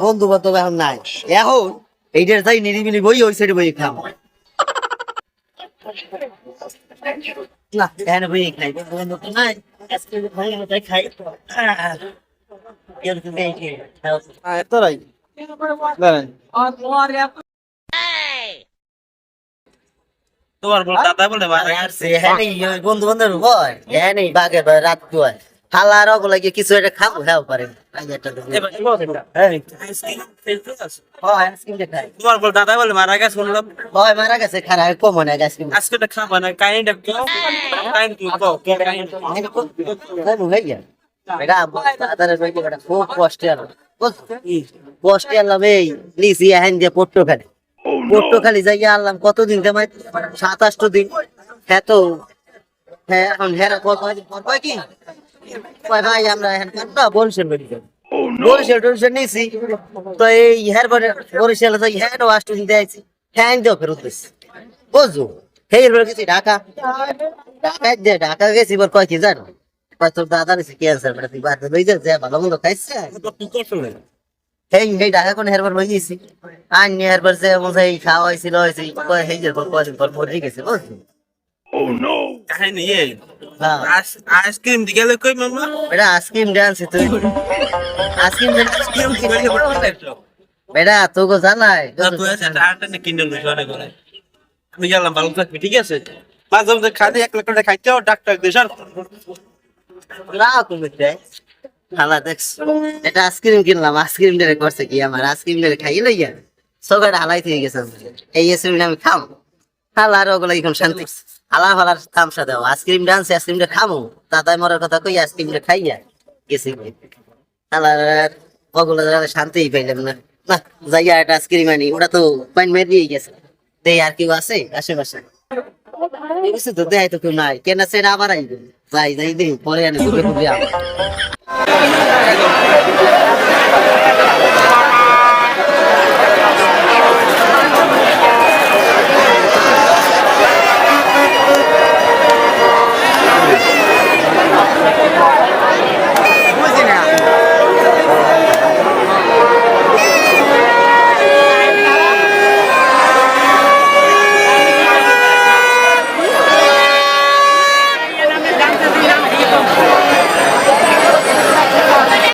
বন্ধু বান্ধব এখন নাই। এখন এইটার যাই নিরিবিলি বই ওই সাইডে বই খাম। না এখানে বই খাই। বন্ধু নাই। আজকে ভাই তাই খাই। এতরাই দাঁড়ান তোমার দাদা বলে বন্ধু বান্ধব হালার ওগুলা গিয়ে কিছু একটা খাব হ্যাঁ পারে। হয়। আইসক্রিমটা খাই। তোমার বল দাদা বলে মারা গেছে শুনলাম। হয় মারা গেছে খারাপ কম হয় আইসক্রিম। আজকে তো খাবা না কষ্টে আলো কষ্টে আনলাম এই লিসি হ্যান দিয়ে পট্টো খালি পট্টো খালি যাই আনলাম কতদিন জামাই? সাতাশটো দিন। হ্যাঁ তো হ্যাঁ এখন হ্যাঁ? কত কি? কয় ভাই আমরা হ্যাঁ বলছেন বলছে টলছে নিছি তো এই হ্যার পরে বরিশালে যাই হ্যাঁ আষ্ট দিন দিয়েছি দিও ফেরত দিছি। বুঝছ? সেই এরপরে গেছি ঢাকা। ঢাকায় যে ঢাকা গেছি এবার কয় কি জানো? কয় তোর দাদা নিছে ক্যান্সার মানে তুই বাড়িতে লই যা যে ভালো মন্দ খাইছে। ঢাকা কোন হেরবার লই গেছি? আন নিয়ে হেরবার যে মজা খাওয়া হয়েছিল হয়েছে কয় হেই যে কয়দিন পর মরে গেছে বুঝলি কাহিনী এ হ্যাঁ আইসক্রিম দি গেলে কই মামা? বেটা আইসক্রিম ডান্স তুই। আইসক্রিম আইসক্রিম কি গেলে বড় বেটা তোকে জানাই। তুই আছে আটা না কিনে লই জনে করে আমি গেলাম ভালো থাকবি ঠিক আছে? মাঝে মাঝে খালি এক লাখ টাকা খাইতে ডাক্তার দেশার না তুমি খালা দেখছ এটা আইসক্রিম কিনলাম আইসক্রিম ডেরে করছে কি আমার আইসক্রিম ডেরে খাই লইয়া। সকালে হালাই থেকে গেছে। এই আইসক্রিম আমি খাম। হালা আর ওগুলো এখন শান্তি। হালা ফালার তামসা দাও, আইসক্রিম ডান্স আইসক্রিমটা খামো। দাদাই মরার কথা কই, আইসক্রিমটা খাইয়া গেছি হালার ওগুলো শান্তিই পাইলাম না। না, যাইয়া একটা আইসক্রিম আনি, ওটা তো পাইন মেরিয়ে গেছে। দেই, আর কেউ আছে আশেপাশে? কিছু তো দেয় তো কেউ নাই। কেন সেটা আবার আইবে? যাই যাই দিই, পরে আনি ঘুরে ঘুরে আবার।